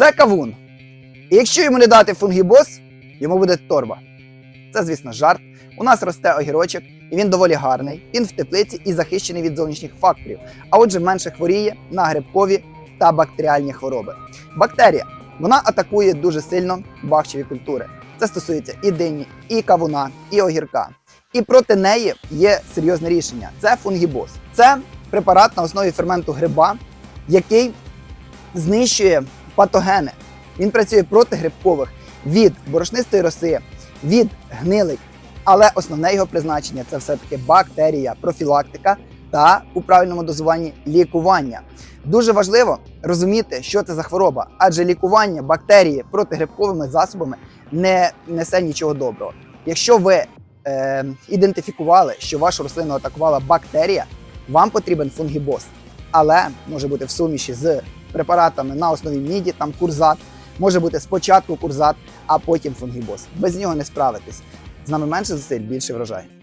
Це кавун. І якщо йому не дати фунгібос, йому буде торба. Це, звісно, жарт. У нас росте огірочок, і він доволі гарний. Він в теплиці і захищений від зовнішніх факторів, а отже, менше хворіє на грибкові та бактеріальні хвороби. Бактерія вона атакує дуже сильно бахчеві культури. Це стосується і дині, і кавуна, і огірка. І проти неї є серйозне рішення: це фунгібоз. Це препарат на основі ферменту гриба, який знищує патогени. Він працює проти грибкових від борошнистої роси, від гнилих. Але основне його призначення це все-таки бактерія, профілактика та у правильному дозуванні лікування. Дуже важливо розуміти, що це за хвороба, адже лікування бактерії протигрибковими засобами не несе нічого доброго. Якщо ви е, ідентифікували, що вашу рослину атакувала бактерія, вам потрібен фунгібоз, але може бути в суміші з препаратами на основі міді, там курзат, може бути спочатку курзат, а потім фунгібос. Без нього не справитись. З нами менше зусиль, більше врожай.